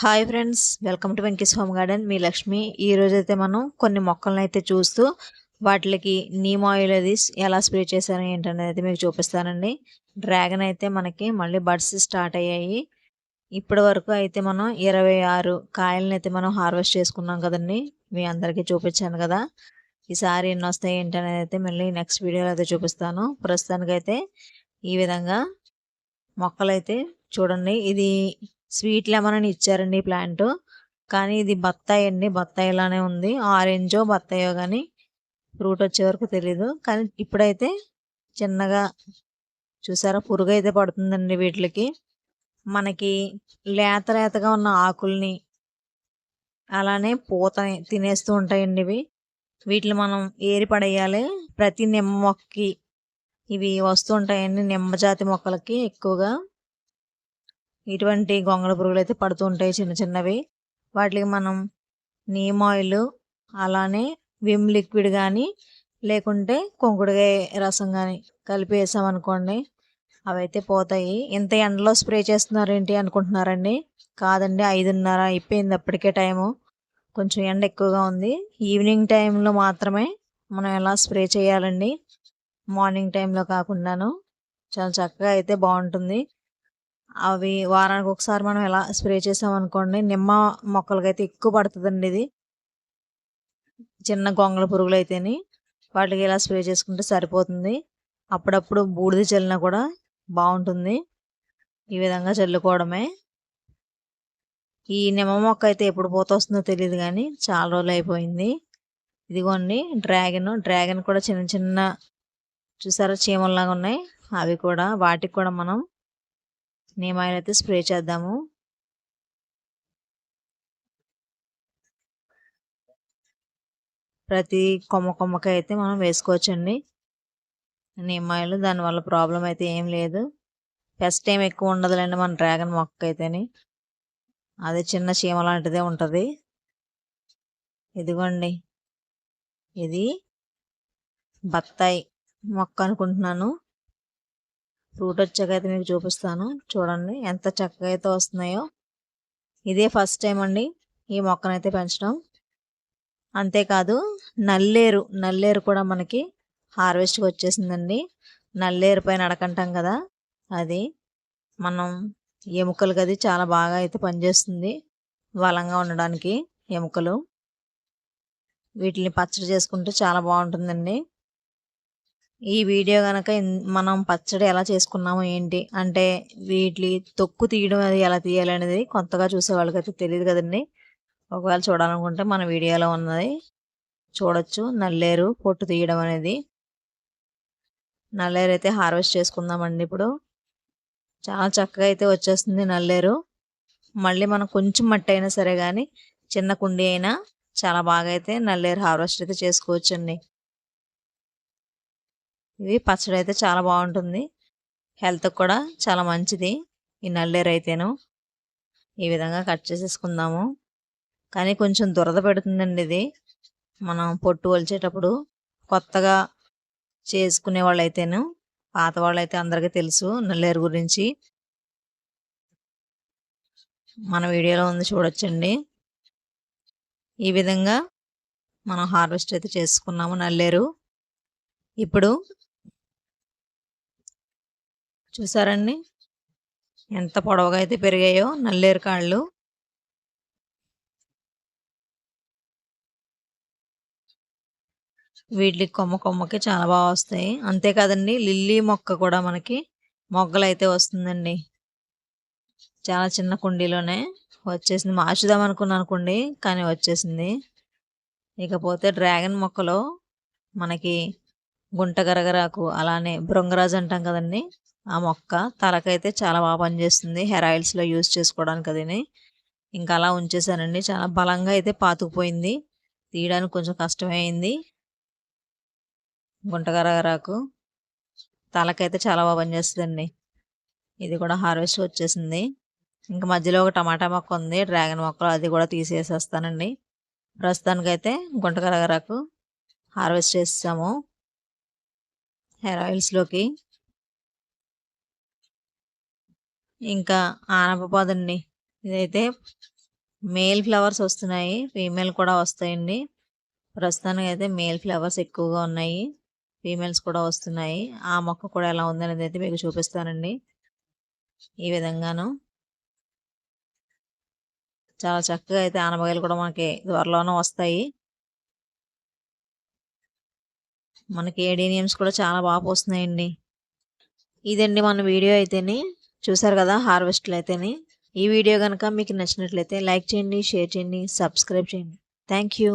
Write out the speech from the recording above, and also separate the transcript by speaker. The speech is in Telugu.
Speaker 1: Hi friends welcome to Venky's home garden మీ లక్ష్మి ఈ రోజు అయితే మనం కొన్ని మొక్కలను అయితే చూస్తూ వాటికి నీమ్ ఆయిల్ అది ఎలా స్ప్రే చేశారు ఏంటనేది అయితే మీకు చూపిస్తానండి. డ్రాగన్ అయితే మనకి మళ్ళీ బడ్స్ స్టార్ట్ అయ్యాయి. ఇప్పటి వరకు అయితే మనం ఇరవై ఆరు కాయలను అయితే మనం హార్వెస్ట్ చేసుకున్నాం కదండి. మీ అందరికీ చూపించాను కదా. ఈసారి ఎన్ని వస్తాయి ఏంటనేది అయితే మళ్ళీ నెక్స్ట్ వీడియోలో అయితే చూపిస్తాను. ప్రస్తుతానికైతే ఈ విధంగా మొక్కలైతే చూడండి. ఇది స్వీట్ లెమన్ అని ఇచ్చారండి ప్లాంట్? కానీ ఇది బత్తాయి అండి. బత్తాయిలానే ఉంది. ఆరెంజో బత్తాయో కానీ ఫ్రూట్ వచ్చే వరకు తెలీదు. కానీ ఇప్పుడైతే చిన్నగా చూసారా? పురుగు అయితే పడుతుందండి వీటికి. మనకి లేత లేతగా ఉన్న ఆకుల్ని అలానే పూత తినేస్తూ ఉంటాయండి ఇవి. వీటిని మనం ఏరి పడేయాలి. ప్రతి నిమ్మ మొక్కకి ఇవి వస్తూ ఉంటాయండి. నిమ్మ జాతి మొక్కలకి ఎక్కువగా. ఇటువంటి గొంగళ పురుగులు అయితే పడుతూ ఉంటాయి చిన్న చిన్నవి. వాటికి మనం నీమ్ ఆయిల్ అలానే విమ్ లిక్విడ్ కానీ లేకుంటే కొంకుడుగాయ రసం కానీ కలిపి వేసామనుకోండి అవి అయితే పోతాయి. ఇంత ఎండలో స్ప్రే చేస్తున్నారు ఏంటి అనుకుంటున్నారండి? కాదండి ఐదున్నర అయిపోయింది అప్పటికే టైము. కొంచెం ఎండ ఎక్కువగా ఉంది. ఈవినింగ్ టైంలో మాత్రమే మనం ఎలా స్ప్రే చేయాలండి? మార్నింగ్ టైంలో కాకుండాను. చాలా చక్కగా అయితే బాగుంటుంది. అవి వారానికి ఒకసారి మనం ఎలా స్ప్రే చేసామనుకోండి నిమ్మ మొక్కలకైతే ఎక్కువ పడుతుందండి ఇది. చిన్న గొంగళ పురుగులు అయితేని వాటికి ఇలా స్ప్రే చేసుకుంటే సరిపోతుంది. అప్పుడప్పుడు బూడిద చల్లినా కూడా బాగుంటుంది. ఈ విధంగా చల్లుకోవడమే. ఈ నిమ్మ మొక్క అయితే ఎప్పుడు పోత వస్తుందో తెలియదు కానీ చాలా రోజులు అయిపోయింది. ఇదిగోండి డ్రాగన్. డ్రాగన్ కూడా చిన్న చిన్న చూసారా చీమల్లాగా ఉన్నాయి. అవి కూడా వాటికి కూడా మనం నీమ్ ఆయిల్ అయితే స్ప్రే చేద్దాము. ప్రతి కొమ్మ కొమ్మకి అయితే మనం వేసుకోవచ్చండి. నీమ్ ఆయిల్ దానివల్ల ప్రాబ్లం అయితే ఏం లేదు. పెస్ట్ ఏం ఎక్కువ ఉండదులేండి మన డ్రాగన్ మొక్క అయితేని అది చిన్న చీమ లాంటిదే ఉంటుంది. ఇదిగోండి. ఇది బత్తాయి మొక్క అనుకుంటున్నాను. ఫ్రూట్ వచ్చాక అయితే మీకు చూపిస్తాను. చూడండి ఎంత చక్కగా అయితే వస్తున్నాయో. ఇదే ఫస్ట్ టైం అండి ఈ మొక్కనైతే పెంచడం. అంతేకాదు నల్లేరు నల్లేరు కూడా మనకి హార్వెస్ట్కి వచ్చేసిందండి. నల్లేరు పైన అడకంటాం కదా. అది మనం ఎముకలు అది చాలా బాగా అయితే పనిచేస్తుంది బలంగా ఉండడానికి ఎముకలు. వీటిని పచ్చడి చేసుకుంటే చాలా బాగుంటుందండి. ఈ వీడియో కనుక మనం పచ్చడి ఎలా చేసుకున్నాము ఏంటి? అంటే వీటి తొక్కు తీయడం అది ఎలా తీయాలి అనేది కొత్తగా చూసే వాళ్ళకైతే తెలియదు కదండి. ఒకవేళ చూడాలనుకుంటే మన వీడియోలో ఉన్నది చూడొచ్చు. నల్లేరు పొట్టు తీయడం అనేది. నల్లేరు అయితే హార్వెస్ట్ చేసుకుందామండి ఇప్పుడు. చాలా చక్కగా అయితే వచ్చేస్తుంది నల్లేరు. మళ్ళీ మనం కొంచెం మట్టి అయినా సరే కానీ చిన్న కుండి అయినా చాలా బాగా అయితే నల్లేరు హార్వెస్ట్ అయితే చేసుకోవచ్చండి. ఇది పచ్చడి అయితే చాలా బాగుంటుంది. హెల్త్కి కూడా చాలా మంచిది. ఈ నల్లేరు అయితేను ఈ విధంగా కట్ చేసేసుకుందాము. కానీ కొంచెం దురద పెడుతుందండి ఇది. మనం పొట్టు వలిచేటప్పుడు కొత్తగా చేసుకునే వాళ్ళైతేను పాత వాళ్ళైతే అందరికీ తెలుసు నల్లేరు గురించి. మన వీడియోలో ఉంది చూడొచ్చండి. ఈ విధంగా మనం హార్వెస్ట్ అయితే చేసుకున్నాము నల్లేరు. ఇప్పుడు చూసారండి? ఎంత పొడవుగా అయితే పెరిగాయో నల్లేరు కాళ్ళు. వీటికి కొమ్మ కొమ్మకి చాలా బాగా వస్తాయి. అంతేకాదండి లిల్లీ మొక్క కూడా మనకి మొగ్గలు అయితే వస్తుందండి. చాలా చిన్న కుండీలోనే వచ్చేసింది. మార్చుదాం అనుకున్నాను అనుకోండి కానీ వచ్చేసింది. ఇకపోతే డ్రాగన్ మొక్కలో మనకి గుంట గరగరాకు అలానే బృంగరాజు అంటాం కదండి ఆ మొక్క తలకైతే చాలా బాగా పనిచేస్తుంది. హెయిర్ ఆయిల్స్లో యూజ్ చేసుకోవడానికి అదిని. ఇంకా అలా ఉంచేసానండి. చాలా బలంగా అయితే పాతుకుపోయింది. తీయడానికి కొంచెం కష్టమైంది. గుంటగరగరాకు తలకైతే చాలా బాగా పనిచేస్తుందండి. ఇది కూడా హార్వెస్ట్ వచ్చేసింది. ఇంకా మధ్యలో ఒక టమాటా మొక్క ఉంది. డ్రాగన్ మొక్కలు అది కూడా తీసేసేస్తానండి. ప్రస్తుతానికైతే గుంటగరగరాకు హార్వెస్ట్ చేసాము హెయిర్ ఆయిల్స్లోకి. ఇంకా ఆనపపాదండి ఇదైతే మేల్ ఫ్లవర్స్ వస్తున్నాయి. ఫీమేల్ కూడా వస్తాయండి. ప్రస్తుతానికి అయితే మేల్ ఫ్లవర్స్ ఎక్కువగా ఉన్నాయి. ఫీమేల్స్ కూడా వస్తున్నాయి. ఆ మొక్క కూడా ఎలా ఉందనేది అయితే మీకు చూపిస్తానండి. ఈ విధంగాను. చాలా చక్కగా అయితే ఆనపకాయలు కూడా మనకి త్వరలోనే వస్తాయి. మనకి ఏడీనియమ్స్ కూడా చాలా బాగా పోస్తున్నాయండి. ఇదండి మన వీడియో అయితేనే. చూసారు కదా హార్వెస్ట్లు అయితేనే. ఈ వీడియో కనుక మీకు నచ్చినట్లయితే లైక్ చేయండి షేర్ చేయండి సబ్స్క్రైబ్ చేయండి. Thank you